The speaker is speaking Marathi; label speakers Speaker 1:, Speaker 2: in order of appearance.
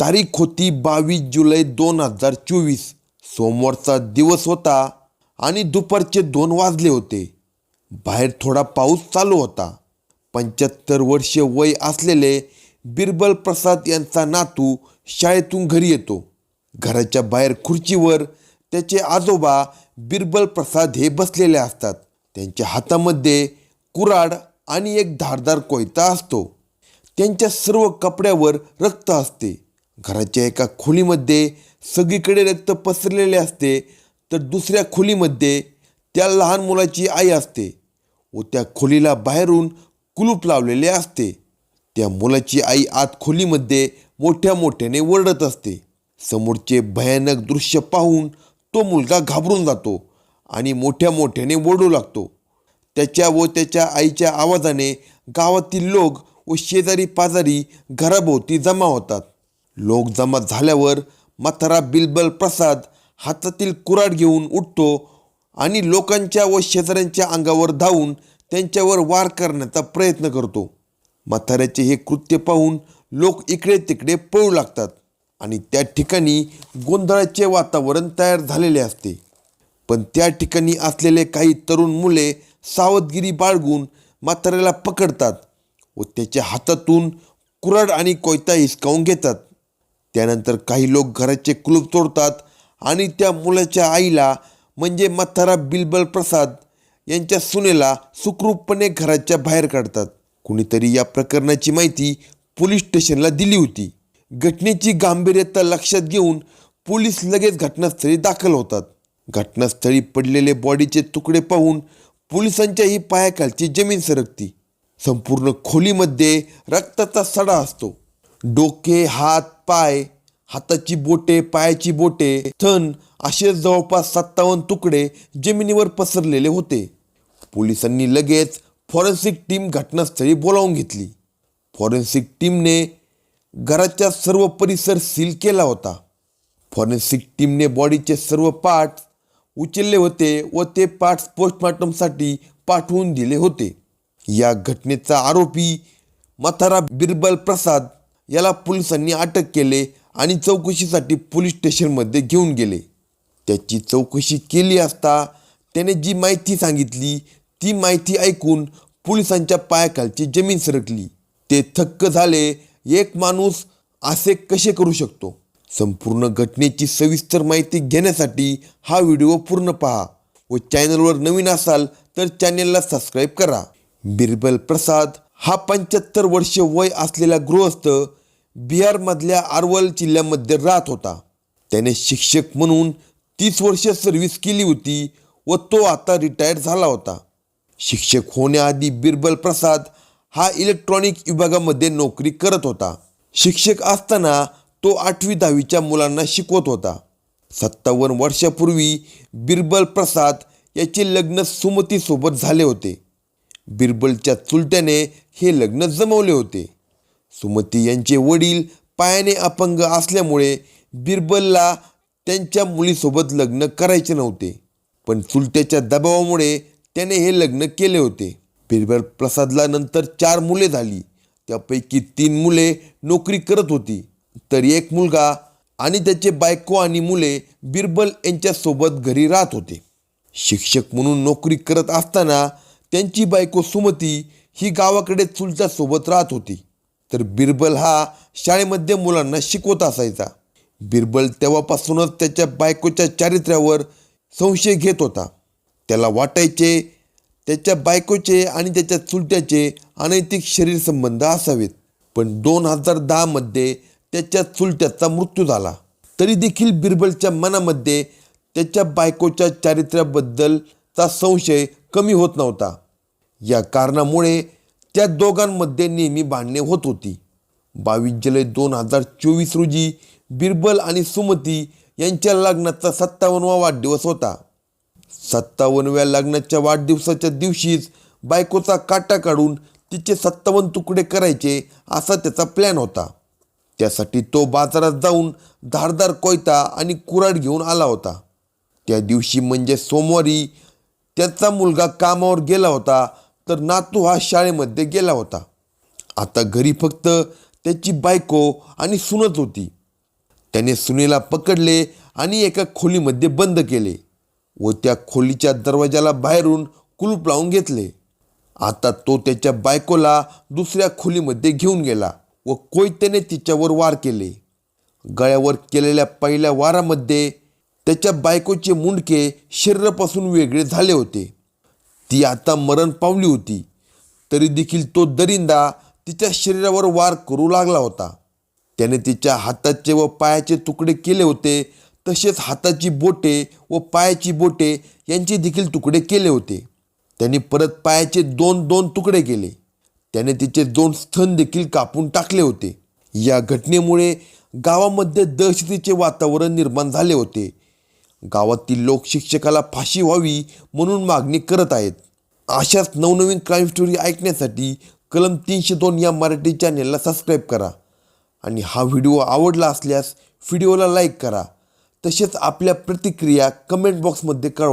Speaker 1: तारीख होती बावीस जुलै दोन हजार चोवीस. सोमवारचा दिवस होता आणि दुपारचे दोन वाजले होते. बाहेर थोडा पाऊस चालू होता. पंच्याहत्तर वर्षे वय असलेले बिरबल प्रसाद यांचा नातू शाळेतून घरी येतो. घराच्या बाहेर खुर्चीवर त्याचे आजोबा बिरबल प्रसाद हे बसलेले असतात. त्यांच्या हातामध्ये कुराड आणि एक धारदार कोयता असतो. त्यांच्या सर्व कपड्यावर रक्त असते. घराच्या एका खोलीमध्ये सगळीकडे रक्त पसरलेले असते तर दुसऱ्या खोलीमध्ये त्या लहान मुलाची आई असते व त्या खोलीला बाहेरून कुलूप लावलेले असते. त्या मुलाची आई आत खोलीमध्ये मोठ्या मोठ्याने ओरडत असते. समोरचे भयानक दृश्य पाहून तो मुलगा घाबरून जातो आणि मोठ्या मोठ्याने ओरडू लागतो. त्याच्या व त्याच्या आईच्या आवाजाने गावातील लोक व शेजारी पाजारी घराभोवती जमा होतात. लोक जमा झाल्यावर म्हातारा बिलबल प्रसाद हातातील कुऱ्हाड घेऊन उठतो आणि लोकांच्या व शेजाऱ्यांच्या अंगावर धावून त्यांच्यावर वार करण्याचा प्रयत्न करतो. म्हाताऱ्याचे हे कृत्य पाहून लोक इकडे तिकडे पळू लागतात आणि त्या ठिकाणी गोंधळाचे वातावरण तयार झालेले असते. पण त्या ठिकाणी असलेले काही तरुण मुले सावधगिरी बाळगून म्हाताऱ्याला पकडतात व त्याच्या हातातून कुऱ्हाड आणि कोयता हिसकावून घेतात. त्यानंतर काही लोक घराचे कुलूप तोडतात आणि त्या मुलाच्या आईला म्हणजे मथारा बिलबल प्रसाद यांच्या सुनेला सुखरूपपणे घराच्या बाहेर काढतात. कुणीतरी या प्रकरणाची माहिती पोलीस स्टेशनला दिली होती. घटनेची गांभीर्यता लक्षात घेऊन पोलीस लगेच घटनास्थळी दाखल होतात. घटनास्थळी पडलेले बॉडीचे तुकडे पाहून पोलिसांच्याही पायाखालची जमीन सरकती. संपूर्ण खोलीमध्ये रक्ताचा सडा असतो. डोके हात पाय हाताची बोटे पायाची बोटे थन असे जवळपास सत्तावन्न तुकडे जमिनीवर पसरलेले होते. पोलिसांनी लगेच फॉरेन्सिक टीम घटनास्थळी बोलावून घेतली. फॉरेन्सिक टीमने घराचा सर्व परिसर सील केला होता. फॉरेन्सिक टीमने बॉडीचे सर्व पार्ट्स उचलले होते व ते पार्ट्स पोस्टमॉर्टमसाठी पाठवून दिले होते. या घटनेचा आरोपी मथारा बिरबल प्रसाद याला पोलिसांनी अटक केले आणि चौकशीसाठी पोलीस स्टेशनमध्ये घेऊन गेले. त्याची चौकशी केली असता त्याने जी माहिती सांगितली ती माहिती ऐकून पोलिसांच्या पायाखालची जमीन सरकली. ते थक्क झाले एक माणूस असे कसे करू शकतो? संपूर्ण घटनेची सविस्तर माहिती घेण्यासाठी हा व्हिडिओ पूर्ण पहा व चॅनलवर नवीन असाल तर चॅनेलला सबस्क्राईब करा. बिरबल प्रसाद हा पंच्याहत्तर वर्ष वय असलेला गृहस्थ बिहारमधल्या आरवल जिल्ह्यामध्ये राहत होता. त्याने शिक्षक म्हणून तीस वर्ष सर्व्हिस केली होती व तो आता रिटायर्ड झाला होता. शिक्षक होण्याआधी बिरबल प्रसाद हा इलेक्ट्रॉनिक विभागामध्ये नोकरी करत होता. शिक्षक असताना तो आठवी दहावीच्या मुलांना शिकवत होता. सत्तावन्न वर्षापूर्वी बिरबल प्रसाद याचे लग्न सुमतीसोबत झाले होते. बिरबलच्या चुलट्याने हे लग्न जमवले होते. सुमती यांचे वडील पायाने अपंग असल्यामुळे बिरबलला त्यांच्या मुलीसोबत लग्न करायचे नव्हते. पण चुलत्याच्या दबावामुळे त्याने हे लग्न केले होते. बिरबल प्रसादला नंतर चार मुले झाली. त्यापैकी तीन मुले नोकरी करत होती. तर एक मुलगा आणि त्याचे बायको आणि मुले बिरबल यांच्यासोबत घरी राहत होते. शिक्षक म्हणून नोकरी करत असताना त्यांची बायको सुमती ही गावाकडे चुलत्यासोबत राहत होती. तर बिरबल हा शाळेमध्ये मुलांना शिकवत असायचा. बिरबल तेव्हापासूनच त्याच्या बायकोच्या चारित्र्यावर संशय घेत होता. त्याला वाटायचे त्याच्या बायकोचे आणि त्याच्या चुलट्याचे अनैतिक शरीर संबंध असावेत. पण दोन हजार दहामध्ये त्याच्या चुलट्याचा मृत्यू झाला. तरी देखील बिरबलच्या मनामध्ये त्याच्या बायकोच्या चारित्र्याबद्दलचा संशय कमी होत नव्हता. या कारणामुळे त्या दोघांमध्ये नेहमी भांडणे होत होती. बावीस जुलै दोन हजार चोवीस रोजी बिरबल आणि सुमती यांच्या लग्नाचा सत्तावन्नवा वाढदिवस होता. सत्तावन्नव्या लग्नाच्या वाढदिवसाच्या दिवशीच बायकोचा काटा काढून तिचे सत्तावन्न तुकडे करायचे असा त्याचा प्लॅन होता. त्यासाठी तो बाजारात जाऊन धारदार कोयता आणि कुऱ्हाड घेऊन आला होता. त्या दिवशी म्हणजे सोमवारी त्याचा मुलगा कामावर गेला होता तर नातू हा शाळेमध्ये गेला होता. आता घरी फक्त त्याची बायको आणि सुनत होती. त्याने सुनेला पकडले आणि एका खोलीमध्ये बंद केले व त्या खोलीच्या दरवाजाला बाहेरून कुलूप लावून घेतले. आता तो त्याच्या बायकोला दुसऱ्या खोलीमध्ये घेऊन गेला व कोयत्याने तिच्यावर वार केले. गळ्यावर केलेल्या पहिल्या वारामध्ये त्याच्या बायकोचे मुंडके शरीरापासून वेगळे झाले होते. ती आता मरण पावली होती. तरी देखील तो दरिंदा तिच्या शरीरावर वार करू लागला होता. त्याने तिच्या हाताचे व पायाचे तुकडे केले होते तसेच हाताची बोटे व पायाची बोटे यांचे देखील तुकडे केले होते. त्यांनी परत पायाचे दोन दोन तुकडे केले. त्याने तिचे दोन स्तन देखील कापून टाकले होते. या घटनेमुळे गावामध्ये दहशतीचे वातावरण निर्माण झाले होते. गावातील लोक शिक्षकाला फाशी व्हावी म्हणून मागणी करत आहेत. अशाच नवनवीन क्राईम स्टोरी ऐकण्यासाठी कलम तीनशे दोन या मराठी चॅनेलला सबस्क्राईब करा आणि हा व्हिडिओ आवडला असल्यास व्हिडिओला लाईक करा. तसेच आपल्या प्रतिक्रिया कमेंट बॉक्समध्ये कळवा.